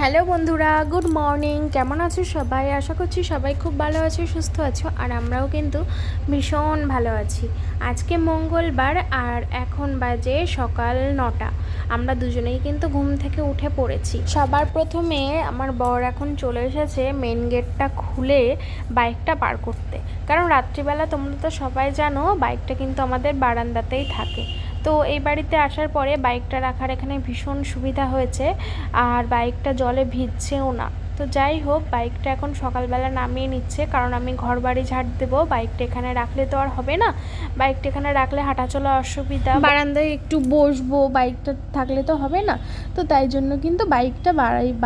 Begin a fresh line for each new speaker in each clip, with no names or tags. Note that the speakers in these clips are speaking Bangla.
হ্যালো বন্ধুরা, গুড মর্নিং। কেমন আছো সবাই? আশা করছি সবাই খুব ভালো আছো, সুস্থ আছো, আর আমরাও কিন্তু ভীষণ ভালো আছি। আজকে মঙ্গলবার আর এখন বাজে সকাল নটা। আমরা দুজনেই কিন্তু ঘুম থেকে উঠে পড়েছি। সবার প্রথমে আমার বর এখন চলে এসেছে মেন গেটটা খুলে বাইকটা পার করতে। কারণ রাত্রিবেলা তোমরা তো সবাই জানো বাইকটা কিন্তু আমাদের বারান্দাতেই থাকে। তো এই বাড়িতে আসার পরে বাইকটা রাখার এখানে ভীষণ সুবিধা হয়েছে, আর বাইকটা জলে ভিজছেও না। তো যাই হোক বাইকটা এখন সকালবেলা নামিয়ে নিচ্ছে, কারণ আমি ঘর বাড়ি ঝাড় দেবো বাইকটা এখানে রাখলে তো আর হবে না। বাইকটা এখানে রাখলে হাঁটা চলা অসুবিধা। বারান্দায় একটু বসবো বাইকটা থাকলে তো হবে না। তো তাই জন্য কিন্তু বাইকটা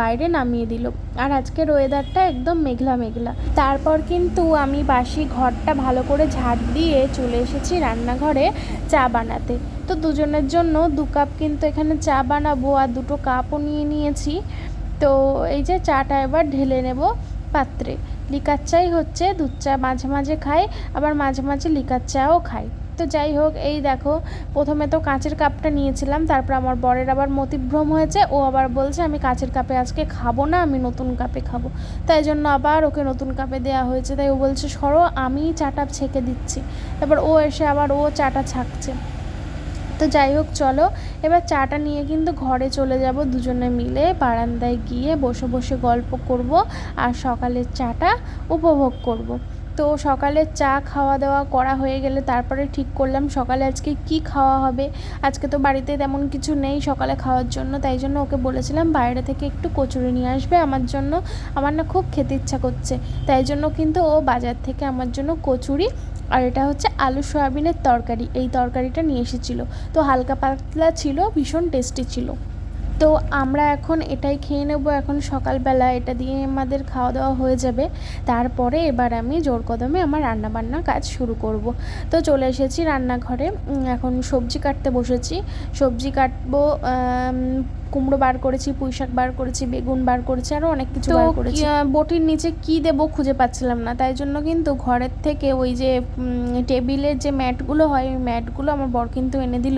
বাইরে নামিয়ে দিল। আর আজকের ওয়েদারটা একদম মেঘলা মেঘলা। তারপর কিন্তু আমি বাসি ঘরটা ভালো করে ঝাড় দিয়ে চলে এসেছি রান্নাঘরে চা বানাতে। তো দুজনের জন্য দু কাপ কিন্তু এখানে চা বানাবো আর দুটো কাপও নিয়ে নিয়েছি। তো এই যে চাটা এবার ঢেলে নেব পাত্রে। লিকার চাই হচ্ছে, দুধ চা মাঝে মাঝে খাই, আবার মাঝে মাঝে লিকার চাও খাই। তো যাই হোক, এই দেখো, প্রথমে তো কাঁচের কাপটা নিয়েছিলাম, তারপর আমার বরের আবার মতিভ্রম হয়েছে, ও আবার বলছে, আমি কাঁচের কাপে আজকে খাব না, আমি নতুন কাপে খাব। তাই জন্য আবার ওকে নতুন কাপে দেওয়া হয়েছে, তাই ও বলছে, সরো আমি চাটা ছেঁকে দিচ্ছি। তারপর ও এসে আবার ও চাটা ছাকছে। তো যাই হোক, চলো। এবার চাটা নিয়ে কিন্তু ঘরে চলে যাব দুজনে মিলে। বারান্দায় গিয়ে বসে বসে গল্প করব আর সকালের চাটা উপভোগ করব। তো সকালে চা খাওয়া দাওয়া করা হয়ে গেলে তারপরে ঠিক করলাম সকালে আজকে কি খাওয়া হবে। আজকে তো বাড়িতে তেমন কিছু নেই সকালে খাওয়ার জন্য, তাই জন্য ওকে বলেছিলাম বাইরে থেকে একটু কচুরি নিয়ে আসবে আমার জন্য। আমার না খুব খেতে ইচ্ছা করছে, তাই জন্য কিন্তু ও বাজার থেকে আমার জন্য কচুরি আর এটা হচ্ছে আলু সয়াবিনের তরকারি। এই তরকারিটা নিয়ে এসেছিল। তো হালকা পাতলা ছিল, ভীষণ টেস্টি ছিল। তো আমরা এখন এটাই খেয়ে নেব এখন সকালবেলা। এটা দিয়ে আমাদের খাওয়া দাওয়া হয়ে যাবে। তারপরে এবার আমি জোর কদমে আমার রান্নাবান্না কাজ শুরু করব। তো চলে এসেছি রান্নাঘরে। এখন সবজি কাটতে বসেছি। সবজি কাটবো কুমড়ো বার করেছি পুঁই শাক বার করেছি বেগুন বার করেছি আরও অনেক কিছু বার করেছি। বটির নিচে কি দেব খুঁজে পাচ্ছিলাম না। তাই জন্য কিন্তু ঘরের থেকে ওই যে টেবিলের যে ম্যাটগুলো হয় ওই ম্যাটগুলো আমার বর কিন্তু এনে দিল।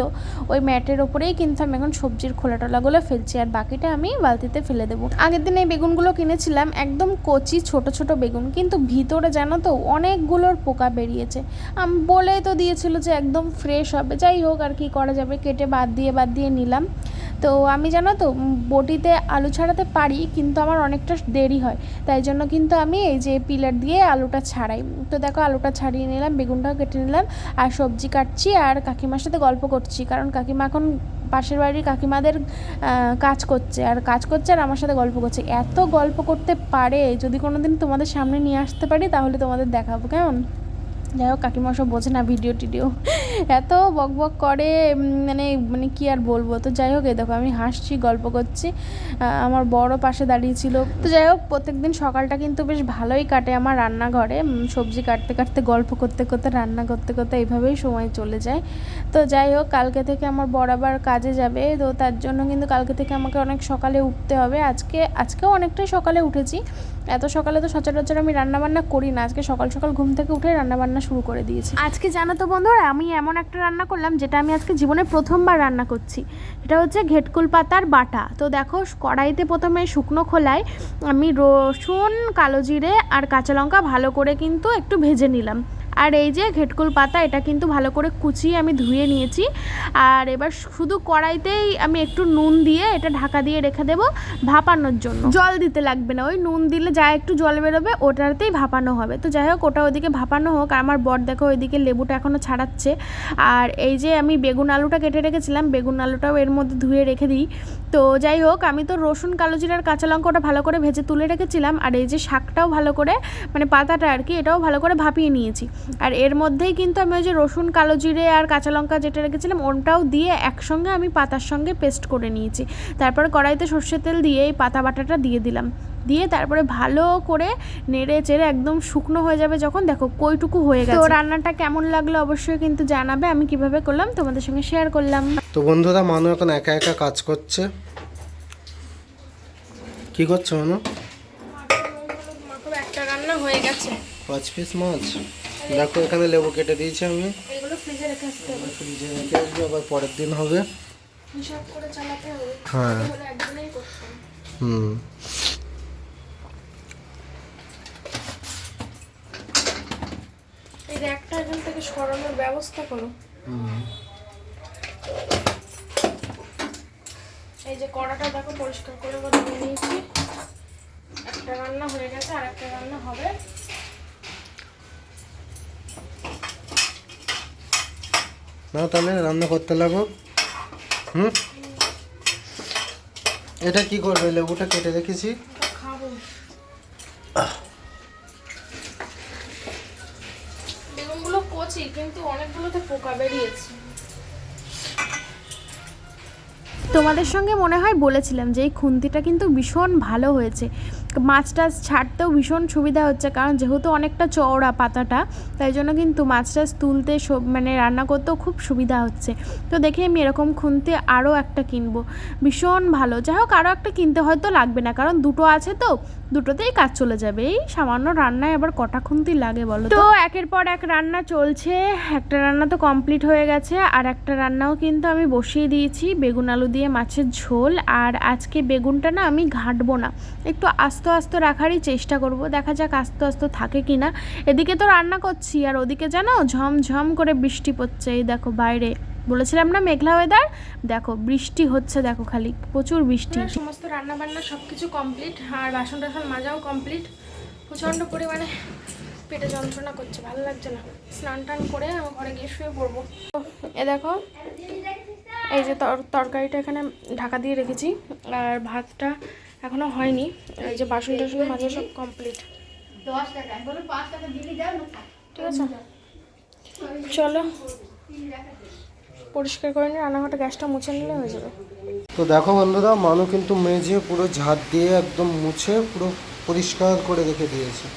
ওই ম্যাটের ওপরেই কিন্তু আমি এখন সবজির খোলা টোলাগুলো ফেলছি আর বাকিটা আমি বালতিতে ফেলে দেবো। আগের দিন এই বেগুনগুলো কিনেছিলাম একদম কচি ছোট ছোট বেগুন কিন্তু ভিতরে জানো তো অনেকগুলোর পোকা বেরিয়েছে। আমি বলেই তো দিয়েছিল যে একদম ফ্রেশ হবে। যাই হোক আর কি করা যাবে কেটে বাদ দিয়ে বাদ দিয়ে নিলাম। তো আমি জানো তো বটিতে আলু ছাড়াতে পারি, কিন্তু আমার অনেকটা দেরি হয়। তাই জন্য কিন্তু আমি এই যে পিলার দিয়ে আলুটা ছাড়াই। তো দেখো আলুটা ছাড়িয়ে নিলাম, বেগুনটাও কেটে নিলাম, আর সবজি কাটছি আর কাকিমার সাথে গল্প করছি। কারণ কাকিমা এখন পাশের বাড়ির কাকিমাদের কাজ করছে, আর কাজ করছে আর আমার সাথে গল্প করছে। এত গল্প করতে পারে, যদি কোনো দিন তোমাদের সামনে নিয়ে আসতে পারি, তাহলে তোমাদের দেখাবো, কেমন? যাই হোক, কাকিমা সব বোঝে না ভিডিও টিডিও। এত বক বক করে মানে মানে কি আর বলব? তো যাই হোক এই দেখো, আমি হাসছি, গল্প করছি। আমার বড় পাশে দাঁড়িয়েছিল তো যাই হোক, প্রত্যেকদিন সকালটা কিন্তু বেশ ভালোই কাটে আমার রান্নাঘরে। সবজি কাটতে কাটতে, গল্প করতে করতে, রান্না করতে করতে এইভাবেই সময় চলে যায়। তো যাই হোক, কালকে থেকে আমার বড় আবার কাজে যাবে। তো তার জন্য কিন্তু কালকে থেকে আমাকে অনেক সকালে উঠতে হবে। আজকে, আজকেও অনেকটাই সকালে উঠেছি। এত সকালে তো সচরাচর আমি রান্নাবান্না করি না। আজকে সকাল সকাল ঘুম থেকে উঠে রান্নাবান্না শুরু করে দিয়েছি। আজকে জানো তো বন্ধুরা, আমি এমন একটা রান্না করলাম যেটা আমি আজকে জীবনে প্রথমবার রান্না করছি। এটা হচ্ছে ঘেটকুল পাতার বাটা। তো দেখো, কড়াইতে প্রথমে শুকনো খোলায় আমি রসুন, কালো জিরে আর কাঁচা লঙ্কা ভালো করে কিন্তু একটু ভেজে নিলাম। আর এই যে ঘেটকুল পাতা, এটা কিন্তু ভালো করে কুচিয়ে আমি ধুয়ে নিয়েছি। আর এবার শুধু কড়াইতেই আমি একটু নুন দিয়ে এটা ঢাকা দিয়ে রেখে দেবো ভাপানোর জন্য। জল দিতে লাগবে না, ওই নুন দিলে যা একটু জল বেরোবে ওটাতেই ভাপানো হবে। তো যাই হোক, ওটা ওইদিকে ভাপানো হোক, আর আমার বর দেখো ওইদিকে লেবুটা এখনও ছাড়াচ্ছে। আর এই যে আমি বেগুন আলুটা কেটে রেখেছিলাম, বেগুন আলুটাও এর মধ্যে ধুয়ে রেখে দিই। তো যাই হোক, আমি তো রসুন, কালো জিরার, কাঁচা লঙ্কা ওটা ভালো করে ভেজে তুলে রেখেছিলাম। আর এই যে শাকটাও ভালো করে মানে পাতাটা আর কি, এটাও ভালো করে ভাপিয়ে নিয়েছি। আর এর মধ্যেই কিন্তু আমি ওই যে রসুন কালো জিরে আর কাঁচা লঙ্কা যেটা রেখেছিলাম ওটাও দিয়ে একসঙ্গে আমি পাতার সঙ্গে পেস্ট করে নিয়েছি। তারপরে কড়াইতে সর্ষের তেল দিয়ে এই পাতা বাটাটা দিয়ে দিলাম। দিয়ে তারপরে ভালো করে নেড়ে চেড়ে একদম শুকনো হয়ে যাবে যখন। দেখো কইটুকু হয়ে গেছে। তো রান্নাটা কেমন লাগল অবশ্যই কিন্তু জানাবে। আমি কীভাবে করলাম তোমাদের সঙ্গে শেয়ার করলাম।
তো বন্ধুরা মানু এখন একা একা কাজ করছে। কি করছ মানু?
একটা রান্না হয়ে গেছে।
পাঁচ পিস মাছ? দেখো এখানে লেবু কেটে দিয়েছি আমি।
এগুলো ফ্রিজে রেখে আসতে হবে।
ফ্রিজে রেখে আসব আবার পরের দিন হবে।
হিসাব করে চালাতে হবে।
হ্যাঁ। হুম।
এই একটা এখান থেকে সরানোর ব্যবস্থা করো। এই যে কড়াটা দেখো পরিষ্কার করে করে নিয়েছি। একটা রান্না হয়ে গেছে আর একটা রান্না হবে।
না তাহলে রান্না করতে লাগো। হুম? এটা কি করবে? লেবুটা কেটে রেখেছি।
বেগুনগুলো কচি কিন্তু অনেকগুলোতে পোকা বেরিয়েছে। তোমাদের সঙ্গে মনে হয় বলেছিলাম যে এই খুন্তিটা কিন্তু ভীষণ ভালো হয়েছে। মাছ টাছ ছাড়তেও ভীষণ সুবিধা হচ্ছে, কারণ যেহেতু অনেকটা চওড়া পাতাটা, তাই জন্য কিন্তু মাছ টাছ তুলতে সব মানে রান্না করতেও খুব সুবিধা হচ্ছে। তো দেখে আমি এরকম খুনতে আরও একটা কিনবো। ভীষণ ভালো। যাই হোক, আরও একটা কিনতে হয়তো লাগবে না, কারণ দুটো আছে তো দুটোতেই কাজ চলে যাবে। এই সামান্য রান্নায় আবার কটা খুন্তি লাগে বলো তো? একের পর এক রান্না চলছে। একটা রান্না তো কমপ্লিট হয়ে গেছে, আর একটা রান্নাও কিন্তু আমি বসিয়ে দিয়েছি। বেগুন আলু দিয়ে মাছের ঝোল, আর আজকে বেগুনটা না আমি ঘাঁটবো না। একটু আস্ত আস্ত রাখারই চেষ্টা করব, দেখা যাক আস্ত আস্ত থাকে কি না এদিকে তো রান্না করছি, আর ওদিকে জানো ঝমঝম করে বৃষ্টি পড়ছে, এই দেখো বাইরে। বলেছিলাম না মেঘলা ওয়েদার দেখো, বৃষ্টি হচ্ছে, দেখো খালি, প্রচুর বৃষ্টি। সমস্ত রান্না বান্না সব কিছু কমপ্লিট আর বাসন টাসন মাজাও কমপ্লিট প্রচণ্ড পরিমাণে পেটে যন্ত্রণা করছে, ভালো লাগছে না। স্নান টান করে আমি ঘরে গিয়ে শুয়ে পড়ব। এ দেখো, এই যে তর- তরকারিটা এখানে ঢাকা দিয়ে রেখেছি, আর ভাতটা এখনও হয়নি। এই যে বাসন টাসন মাজা সব কমপ্লিট ঠিক আছে, চলো। পরিষ্কার করে নিয়ে রান্নাঘরটা গ্যাসটা মুছে নিলে হয়ে যাবে।
তো দেখো বন্ধুরা, মানু কিন্তু মেজে পুরো ঝাঁট দিয়ে একদম মুছে পুরো পরিষ্কার করে রেখে দিয়েছে।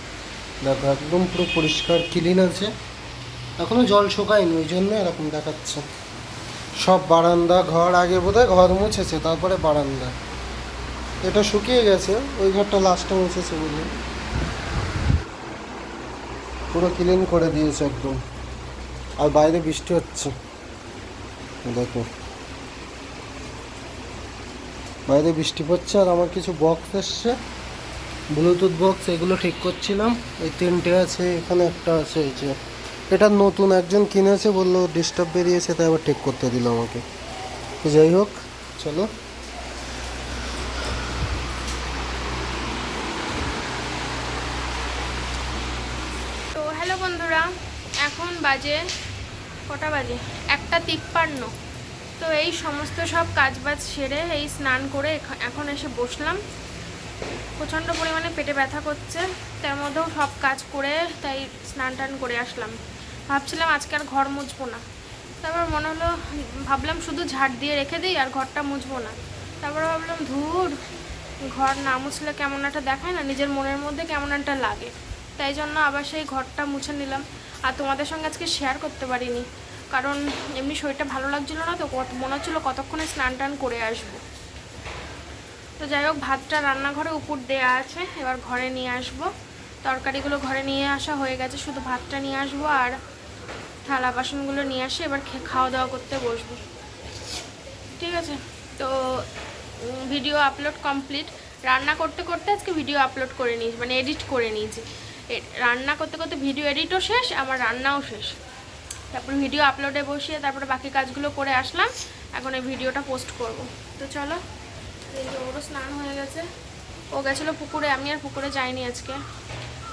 দেখো, একদম পুরো পরিষ্কার ক্লিন আছে। এখনও জল শুকায়নি, ওই জন্য এরকম দেখাচ্ছে। সব বারান্দা, ঘর, আগে বোধহয় ঘর মুছেছে, তারপরে বারান্দা। এটা শুকিয়ে গেছে, ওই ঘরটা লাস্টে মুছেছে বলে। পুরো ক্লিন করে দিয়েছে একদম। আর বাইরে বৃষ্টি হচ্ছে। দেখো। বাইরে বৃষ্টি পড়ছে আর আমার কিছু বক্স এসছে। ব্লুটুথ বক্স এগুলো ঠিক করছিলাম। এই তিনটে আছে, এখানে একটা আছে, এই যে। এটা নতুন, একজন কিনেছে, বলল ডিস্টার্ব বেরিয়েছে, তাই আবার ঠিক করতে দিল আমাকে। যাই হোক, চলো।
তো হ্যালো বন্ধুরা, এখন বাজে কটা বাজে? একটা তিপ্পান্ন। তো এই সমস্ত সব কাজবাজ সেরে এই স্নান করে এখন এসে বসলাম। প্রচণ্ড পরিমাণে পেটে ব্যথা করছে। তার মধ্যেও সব কাজ করে তাই স্নান টান করে আসলাম। ভাবছিলাম আজকে আর ঘর মুছবো না। তারপর মনে হলো, ভাবলাম শুধু ঝাড় দিয়ে রেখে দিই আর ঘরটা মুছবো না। তারপর ভাবলাম, ধুর, ঘর না মুছলে কেমন একটা দেখায় না? নিজের মনের মধ্যে কেমন একটা লাগে। তাই জন্য আবার সেই ঘরটা মুছে নিলাম। আর তোমাদের সঙ্গে আজকে শেয়ার করতে পারিনি। কারণ এমনি শরীরটা ভালো লাগছিল না তো মনে হচ্ছিল কতক্ষণে স্নান টান করে আসব। তো যাই হোক, ভাতটা রান্নাঘরে উপর দেয়া আছে, এবার ঘরে নিয়ে আসব। তরকারিগুলো ঘরে নিয়ে আসা হয়ে গেছে, শুধু ভাতটা নিয়ে আসব আর থালা বাসনগুলো নিয়ে আসে এবার খাওয়া দাওয়া করতে বসবো। ঠিক আছে? তো ভিডিও আপলোড কমপ্লিট রান্না করতে করতে আজকে ভিডিও আপলোড করে নিয়েছি মানে এডিট করে নিয়েছি। রান্না করতে করতে ভিডিও এডিটও শেষ, আমার রান্নাও শেষ। তারপর ভিডিও আপলোডে বসিয়ে তারপরে বাকি কাজগুলো করে আসলাম, এখন এই ভিডিওটা পোস্ট করব। তো চলো ওরও স্নান হয়ে গেছে। ও গেছিল পুকুরে, আমি আর পুকুরে যাইনি আজকে।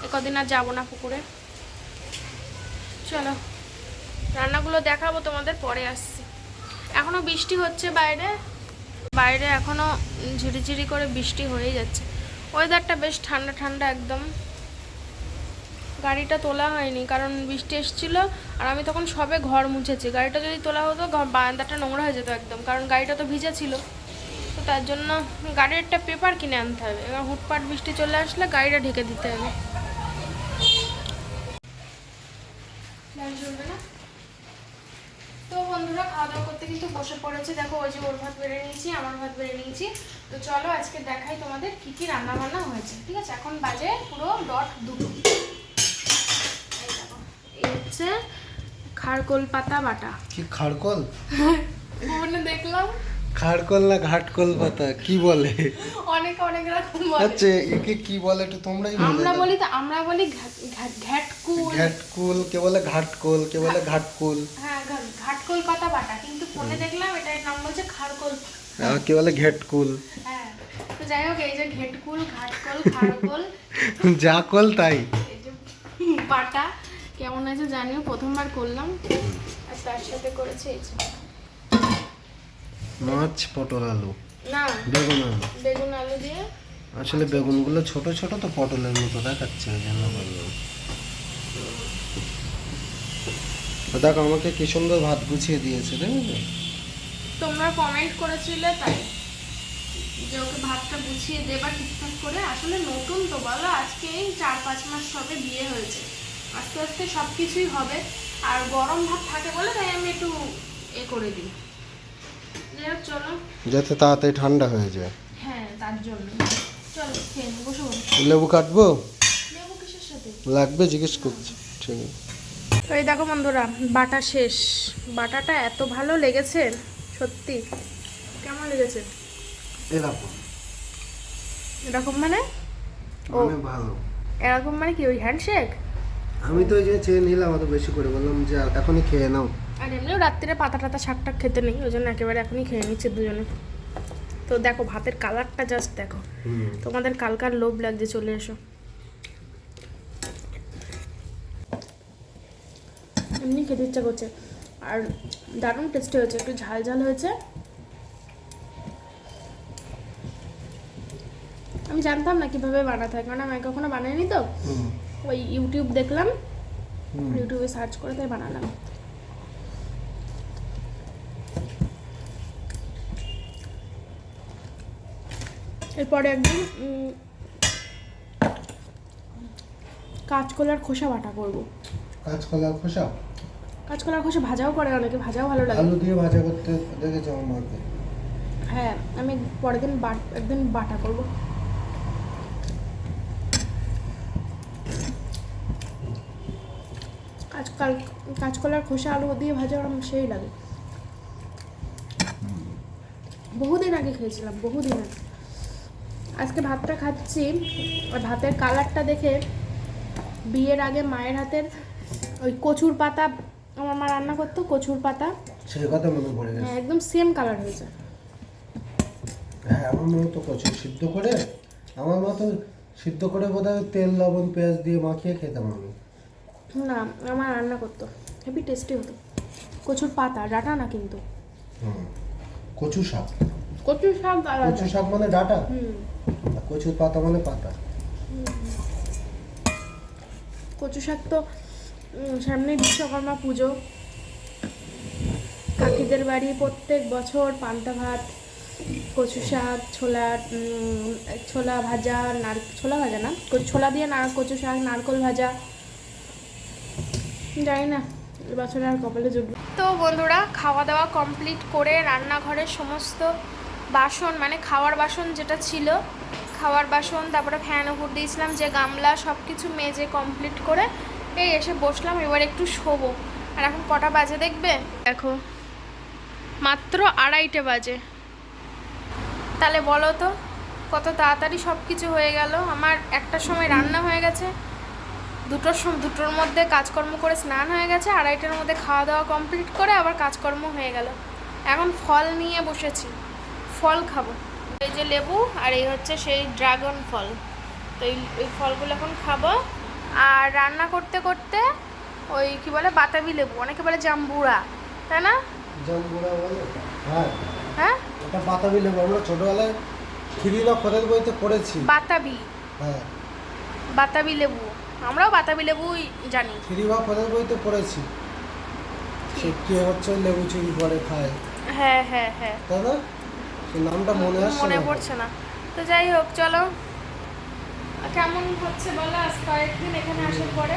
এ কদিন আর যাব না পুকুরে। চলো, রান্নাগুলো দেখাবো তোমাদের, পরে আসছি। এখনও বৃষ্টি হচ্ছে বাইরে। বাইরে এখনও ঝিরিঝিরি করে বৃষ্টি হয়ে যাচ্ছে। ওয়েদারটা বেশ ঠান্ডা ঠান্ডা একদম। গাড়িটা তোলা হয়নি, কারণ বৃষ্টি এসেছিল আর আমি তখন সবে ঘর মুছেছি। গাড়িটা যদি তোলা হতো বারান্দাটা নোংরা হয়ে যেত একদম, কারণ গাড়িটা তো ভিজা ছিল। তো তার জন্য গাড়ির একটা পেপার কিনে আনতে হবে। এবার হুটপাট বৃষ্টি চলে আসলে গাড়িটা ঢেকে দিতে হবে? তো বন্ধুরা, খাওয়া দাওয়া করতে কিন্তু বসে পড়েছে। দেখো, ওই যে ওর ভাত বেড়ে নিয়েছি, আমার ভাত বেড়ে নিয়েছি। তো চলো, আজকে দেখাই তোমাদের কি কি রান্না বান্না হয়েছে। ঠিক আছে, এখন বাজে পুরো ডট দুটো। হচ্ছে খারকোল পাতা বাটা।
কি খাড়কল
ফোনে দেখলাম।
খাড়কল না ঘাটকল পাতা? কি বলে?
অনেক অনেক রকম বলে।
আচ্ছা একে কি বলে একটু তোমরাই বলে
আমরা বলি তো আমরা বলি ঘাট- ঘাট- ঘ্যাটকুল
ঘাটকুল কে বলে ঘাটকল কে বলে ঘাটকুল?
হ্যাঁ ঘা- ঘাটকল পাতা বাটা কিন্তু ফোনে দেখলাম এটার নাম বলছে খারকল
আর কে বলে ঘেটকুল?
হ্যাঁ তো যাই হোক এই যে ঘেটকুল ঘাটকল খারকল।
যা কল তাই।
বাটা। কেমন আছে জানিও প্রথমবার করলাম। আর তার সাথে করেছে এই
মাছ পটল আলু।
না
বেগুন আলু।
বেগুন আলু দিয়ে।
আসলে বেগুনগুলো ছোট ছোট তো পটলের মতো দেখাচ্ছে ওই জন্য বললাম দেখো আমাকে কি সুন্দর ভাত গুছিয়ে দিয়েছে দেখেছ?
তোমরা কমেন্ট করেছিলে তাই। যে ওকে ভাতটা গুছিয়ে দেবা ঠিকঠাক করে। আসলে নতুন তো বলো আজকে এই চার পাঁচ মাস সবে বিয়ে হয়েছে। আস্তে আস্তে সব কিছুই হবে। আর গরম ভাত থাকে বলে তাই আমি একটু এ করে দিই। হোক চলো।
যাতে তাড়াতাড়ি ঠান্ডা হয়ে যায়।
হ্যাঁ তার জন্য। চলো খেয়ে বসো।
লেবু কাটবো?
নেব কিসের সাথে?
লাগবে জিজ্ঞেস করছি। ঠিক আছে।
তো এই দেখো বন্ধুরা বাটা শেষ। বাটাটা এত ভালো লেগেছে সত্যি। কেমন লেগেছে?
এরকম।
এরকম মানে? ও।
মানে ভালো।
এরকম মানে কি ওই হ্যান্ডশেক
আমি তো ওই যে চেয়ে নিলাম অত বেশি করে বললাম যে এখনই খেয়ে নাও।
আর এমনিও রাত্রিরে পাতা টাতা শাক টাক খেতে নেই ওই জন্য একেবারে এখনই খেয়ে নিচ্ছে দুজনে। তো দেখো ভাতের কালারটা জাস্ট দেখো। তোমাদের কালকার লোভ লাগছে চলে এসো। এমনি খেতে ইচ্ছা করছে। আর দারুণ টেস্টি হয়েছে একটু ঝাল ঝাল হয়েছে। আমি জানতাম না কীভাবে বানাতে হয় কারণ আমি কখনো বানাইনি তো। ওই ইউটিউব দেখলাম ইউটিউবে সার্চ করে তাই বানালাম। এরপরে একদিন কাঁচকলার খোসা বাটা করব।
কাঁচকলার খোসা?
কাঁচকলার খোসা ভাজাও করে অনেকে ভাজাও ভালো লাগে।
আলু দিয়ে ভাজা করতে দেখেছ আমার মাকে?
হ্যাঁ আমি পরের দিন বাট একদিন বাটা করব। কাঁচকাল কাঁচকলার খোসা আলু দিয়ে ভাজা ওরম সেই লাগে। বহুদিন আগে খেয়েছিলাম বহুদিন আগে। আজকে ভাতটা খাচ্ছি আর ভাতের কালারটা দেখে বিয়ের আগে মায়ের হাতের ওই কচুর পাতা আমার মা রান্না করতো কচুর পাতা।
সেই কথা মনে পড়ে গেছে?
হ্যাঁ একদম সেম কালার হয়েছে
হ্যাঁ আমার মনে তো কচু সিদ্ধ করে আমার মতো সিদ্ধ করে বোধহয় তেল লবণ পেঁয়াজ দিয়ে মাখিয়ে খেতাম আমি।
না আমার রান্না করতো। হেভি টেস্টি হতো। কচুর পাতা ডাটা না কিন্তু।
কচু শাক।
কচুর শাক আলাদা
কচু শাক মানে ডাটা?
হুম।
কচুর পাতা মানে পাতা।
কচু শাক তো সামনে বিশ্বকর্মা পুজো। কাকিদের বাড়ি প্রত্যেক বছর পান্তা ভাত কচু শাক ছোলা ছোলা ভাজা নার ছোলা ভাজা না ছোলা দিয়ে না কচু শাক নারকোল ভাজা। জানি না আর কপালে জুটবে তো বন্ধুরা, খাওয়া দাওয়া কমপ্লিট করে রান্নাঘরের সমস্ত বাসন মানে খাওয়ার বাসন যেটা ছিল, খাওয়ার বাসন, তারপরে ফ্যান উপর দিয়েছিলাম, যে গামলা সব কিছু মেজে কমপ্লিট করে এই এসে বসলাম, এবার একটু শোবো। আর এখন কটা বাজে দেখবে? দেখো, মাত্র আড়াইটে বাজে। তাহলে বলো তো, কত তাড়াতাড়ি সব কিছু হয়ে গেল? আমার একটার সময় রান্না হয়ে গেছে দুটোর দুটোর মধ্যে কাজকর্ম করে স্নান হয়ে গেছে আড়াইটার মধ্যে খাওয়া দাওয়া কমপ্লিট করে আবার কাজকর্ম হয়ে গেল। এখন ফল নিয়ে বসেছি ফল খাব। এই যে লেবু আর এই হচ্ছে সেই ড্রাগন ফল। তো এই এই ফলগুলো এখন খাব। আর রান্না করতে করতে ওই কি বলে বাতাবি লেবু অনেকে বলে জাম্বুরা তাই না?
জামগুড়া বলে হ্যাঁ।
হ্যাঁ?
ওটা বাতাবি লেবু আমরা ছোটবেলায় না বইতে পড়েছি।
বাতাবি।
হ্যাঁ।
বাতাবি লেবু। আমরাও বাতাবি লেবুই জানি।
ফিরি বা খদের বইতে পড়েছি। সে কে হচ্ছে লেবু চুরি করে খায়।
হ্যাঁ হ্যাঁ হ্যাঁ।
তাই না? সে নামটা মনে আসছে
মনে পড়ছে না। তো যাই হোক চলো। কেমন হচ্ছে বলো? আজ কয়েকদিন এখানে আসার পরে।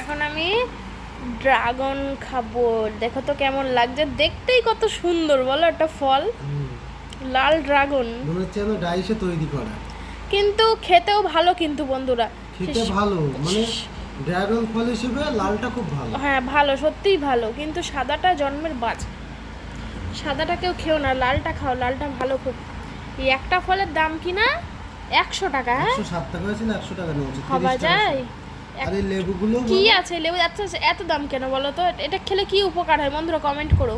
এখন আমি ড্রাগন খাব। দেখো তো কেমন লাগছে। দেখতেই কত সুন্দর বলো একটা ফল। লাল ড্রাগন।
মনে হচ্ছে যেন ডাইসে তৈরি করা।
কিন্তু খেতেও ভালো কিন্তু বন্ধুরা।
খেতে ভালো মানে ড্রাগন ফল হিসেবে লালটা খুব ভালো।
হ্যাঁ ভালো সত্যিই ভালো কিন্তু সাদাটা জন্মের বাজ। সাদাটা কেউ খেও না লালটা খাও লালটা ভালো খুব। এই একটা ফলের দাম কি না একশো টাকা হ্যাঁ?
ষাট টাকা হয়েছে না একশো টাকা নিয়েছে
ভাবা যায়?
আর লেবুগুলো
কি আছে? লেবু আচ্ছা এত দাম কেন বলো তো? এটা খেলে কি উপকার হয়? বন্ধুরা কমেন্ট করো।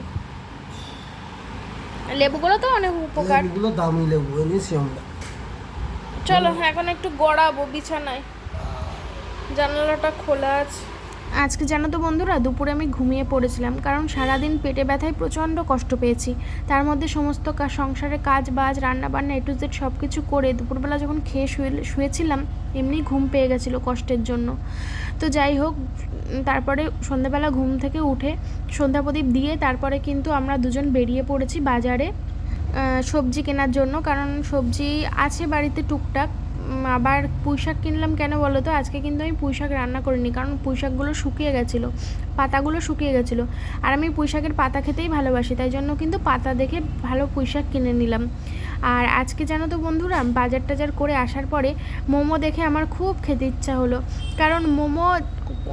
লেবুগুলো তো অনেক উপকার।
লেবুগুলো দামি লেবু এনেছি আমরা।
চলো এখন একটু গড়াবো বিছানায়। জানালাটা খোলা আছে। আজকে জানো তো বন্ধুরা, দুপুরে আমি ঘুমিয়ে পড়েছিলাম, কারণ সারাদিন পেটে ব্যথায় প্রচণ্ড কষ্ট পেয়েছি। তার মধ্যে সমস্ত সংসারের কাজ, বাজ রান্না বান্না এ টু জেড সব কিছু করে দুপুরবেলা যখন খেয়ে শুয়ে, শুয়েছিলাম, এমনি ঘুম পেয়ে গেছিল কষ্টের জন্য। তো যাই হোক তারপরে সন্ধ্যাবেলা ঘুম থেকে উঠে সন্ধ্যা প্রদীপ দিয়ে তারপরে কিন্তু আমরা দুজন বেরিয়ে পড়েছি বাজারে সবজি কেনার জন্য, কারণ সবজি আছে বাড়িতে টুকটাক। আবার পুঁই শাক কিনলাম কেন বলো তো? আজকে কিন্তু আমি পুঁই শাক রান্না করিনি, কারণ পুঁই শাকগুলো শুকিয়ে গেছিল, পাতাগুলো শুকিয়ে গেছিল। আর আমি পুঁই শাকের পাতা খেতেই ভালোবাসি, তাই জন্য কিন্তু পাতা দেখে ভালো পুঁই শাক কিনে নিলাম। আর আজকে জানো তো বন্ধুরা, বাজার টাজার করে আসার পরে মোমো দেখে আমার খুব খেতে ইচ্ছা হলো। কারণ মোমো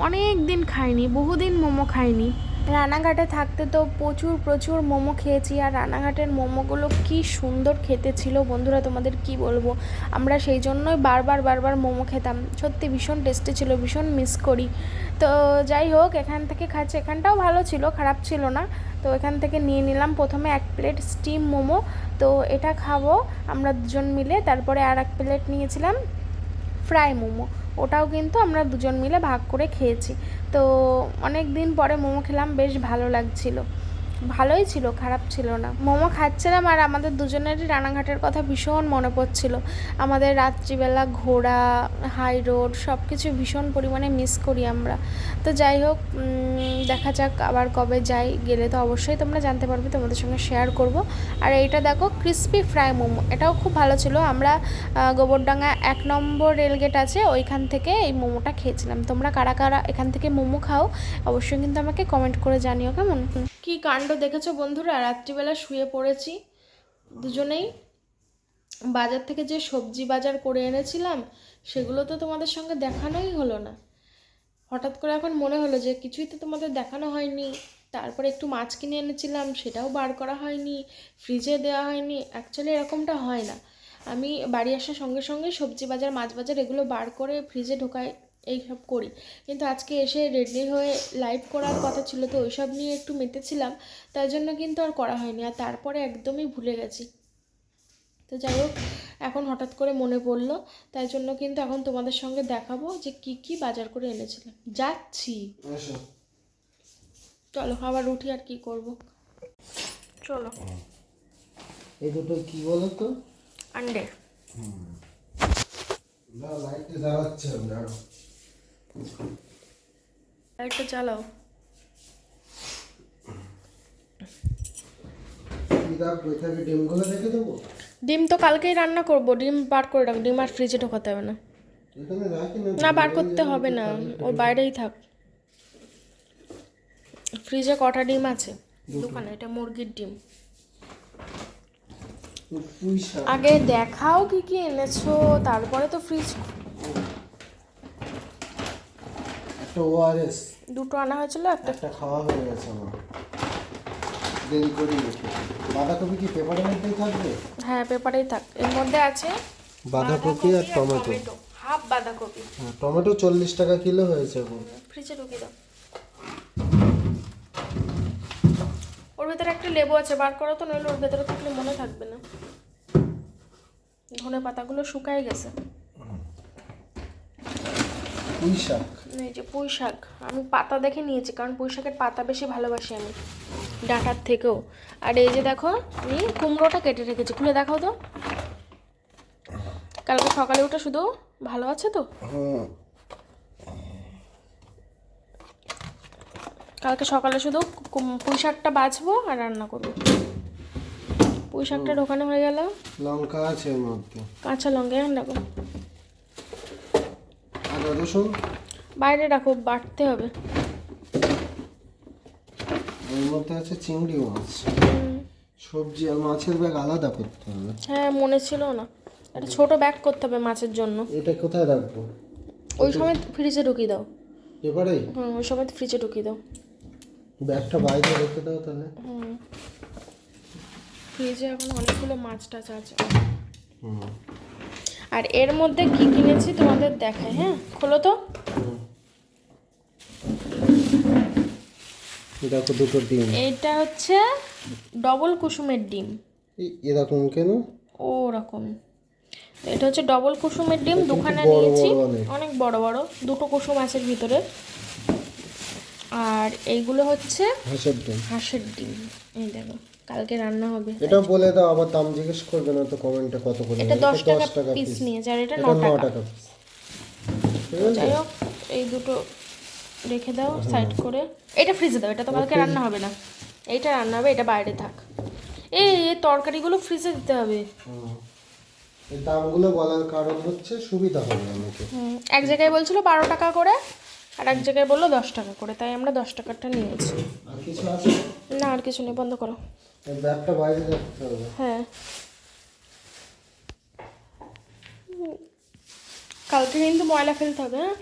অনেক দিন খাইনি, বহুদিন মোমো খাইনি। রানাঘাটে থাকতে তো প্রচুর প্রচুর মোমো খেয়েছি। আর রানাঘাটের মোমোগুলো কি সুন্দর খেতে ছিল বন্ধুরা, তোমাদের কি বলব? আমরা সেই জন্যই বারবার বারবার মোমো খেতাম। সত্যি ভীষণ টেস্টি ছিল, ভীষণ মিস করি। তো যাই হোক, এখান থেকে খাচ্ছি। এখানটাও ভালো ছিল, খারাপ ছিল না। তো এখান থেকে নিয়ে নিলাম প্রথমে এক প্লেট স্টিম মোমো। তো এটা খাব আমরা দুজন মিলে। তারপরে আর এক প্লেট নিয়েছিলাম ফ্রাই মোমো। ওটাও কিন্তু আমরা দুজন মিলে ভাগ করে খেয়েছি। তো অনেক দিন পরে মোমো খেলাম, বেশ ভালো লাগছিল। ভালোই ছিল, খারাপ ছিল না। মোমো খাচ্ছিলাম আর আমাদের দুজনেরই রানাঘাটের কথা ভীষণ মনে পড়ছিল। আমাদের রাত্রিবেলা ঘোরা হাই রোড সব কিছু ভীষণ পরিমাণে মিস করি আমরা। তো যাই হোক দেখা যাক আবার কবে যাই, গেলে তো অবশ্যই তোমরা জানতে পারবে, তোমাদের সঙ্গে শেয়ার করব। আর এইটা দেখো ক্রিস্পি ফ্রাই মোমো, এটাও খুব ভালো ছিল। আমরা গোবরডাঙ্গা এক নম্বর রেলগেট আছে, ওইখান থেকে এই মোমোটা খেয়েছিলাম। তোমরা কারা কারা এখান থেকে মোমো খাও, অবশ্যই কিন্তু আমাকে কমেন্ট করে জানিও, কেমন? কি কাণ্ড দেখেছ বন্ধুরা? রাত্রিবেলা শুয়ে পড়েছি। দুজনেই বাজার থেকে যে সবজি বাজার করে এনেছিলাম, সেগুলো তো তোমাদের সঙ্গে দেখানোই হলো না। হঠাৎ করে এখন মনে হলো যে কিছুই তো তোমাদের দেখানো হয়নি। তারপরে একটু মাছ কিনে এনেছিলাম, সেটাও বার করা হয়নি ফ্রিজে দেওয়া হয়নি। অ্যাকচুয়ালি এরকমটা হয় না। আমি বাড়ি আসার সঙ্গে সঙ্গে সবজি বাজার, মাছ বাজার এগুলো বার করে ফ্রিজে ঢোকাই এইসব করি। কিন্তু আজকে এসে রেডি হয়ে লাইভ করার কথা ছিল তো ওইসব নিয়ে একটু মেতেছিলাম তাই জন্য কিন্তু আর করা হয়নি। আর তারপরে একদমই ভুলে গেছি। তো যাই হোক এখন হঠাৎ করে মনে পড়ল তাই জন্য কিন্তু এখন তোমাদের সঙ্গে দেখাবো যে কি কি বাজার করে এনেছিলাম। যাচ্ছি। চলো আবার উঠি আর কি করব। চলো।
এই দুটো কি বলো তো
আন্ডে
না লাইটটা জ্বালাচ্ছে আমি
একটা চালাও। ডিম তো কালকেই রান্না করব ডিম বার করে রাখো ডিম আর ফ্রিজে ঢোকাতে হবে না।
না
না বার করতে হবে না ওর বাইরেই থাক। ফ্রিজে কটা ডিম আছে? দোকানে এটা মুরগির ডিম। আগে দেখাও কি কি এনেছো তারপরে তো ফ্রিজ
একটা ওআরএস
দুটো আনা হয়েছিল একটা
একটা খাওয়া হয়ে গেছে আমার। দেরি করি বাঁধাকপি কি পেপারের মধ্যেই থাকবে?
হ্যাঁ পেপারেই থাক এর মধ্যে আছে
বাঁধাকপি আর টমেটো।
হাফ বাঁধাকপি।
হ্যাঁ, টমেটো চল্লিশ টাকা কিলো হয়েছে এখন
ফ্রিজে ঢুকিয়ে দাও। ওর ভেতরে একটা লেবু আছে বার করো তো নইলে ওর ভেতরে থাকলে মনে থাকবে না। ধনে পাতাগুলো শুকায় গেছে।
পুঁই শাক।
এই যে পুঁই শাক আমি পাতা দেখে নিয়েছি কারণ পুঁই শাকের পাতা বেশি ভালোবাসি আমি। ডাঁটার থেকেও। আর এই যে দেখো আমি কুমড়োটা কেটে রেখেছি। খুলে দেখাও তো। কালকে সকালে উঠে শুধু ভালো আছে তো? কালকে সকালে শুধু পুঁই শাকটা বাছবো আর রান্না করব। পুঁই শাকটা ঢোকানো হয়ে গেল।
লঙ্কা আছে
কাঁচা লঙ্কা রাখো
আদা রসুন।
বাইরে রাখো বাটতে হবে।
এর মধ্যে আছে চিংড়ি মাছ। সবজি আর মাছের ব্যাগ আলাদা করতে হবে।
হ্যাঁ মনে ছিল না। একটা ছোট ব্যাগ করতে হবে মাছের জন্য।
এটা কোথায় রাখব?
ওই সময় ফ্রিজে ঢুকিয়ে দাও।
এবারেই
হুম ওই সময় ফ্রিজে ঢুকিয়ে দাও।
ব্যাগটা বাইরে রেখে দাও তাহলে।
হুম। ফ্রিজে এখন অনেকগুলো মাছ টাছ আছে।
হুম।
আর এর মধ্যে কি কিনেছি তোমাদের দেখায় হ্যাঁ? খোলো তো।
দেখো দুটো ডিম।
এইটা হচ্ছে ডবল কুসুমের ডিম।
এরকম কেন?
ওরকম এটা হচ্ছে ডবল কুসুমের ডিম দুখানা নিয়েছি।
অনেক।
বড় বড় দুটো কুসুম আছে ভিতরে। আর এইগুলো হচ্ছে
হাঁসের ডিম।
হাঁসের ডিম। এই দেখো কালকে রান্না হবে।
এটা বলে দাও আবার দাম জিজ্ঞেস করবে না তো কমেন্টে কত করে
এটা
নেবে?
দশ টাকা
টাকা
পিস নিয়েছে আর এটা
এটা
ন
ন
টাকা।
পিস
হোক এই দুটো রেখে দাও সাইড করে। এটা ফ্রিজে দাও এটা তো কালকে রান্না হবে না। এইটা রান্না হবে এটা বাইরে থাক। এই তরকারিগুলো ফ্রিজে দিতে হবে।
এই দামগুলো বলার কারণ হচ্ছে সুবিধা হবে আমাকে।
হুম, এক জায়গায় বলছিল বারো টাকা করে আর এক জায়গায় বলল দশ টাকা করে তাই আমরা দশ টাকাটা নিয়েছি।
আর কিছু আছে?
না আর কিছু নেই বন্ধ করো।
এই ব্যাগটা বাইরে রাখতে হবে।
হ্যাঁ। কালকে কিন্তু ময়লা ফেলতে হবে হ্যাঁ।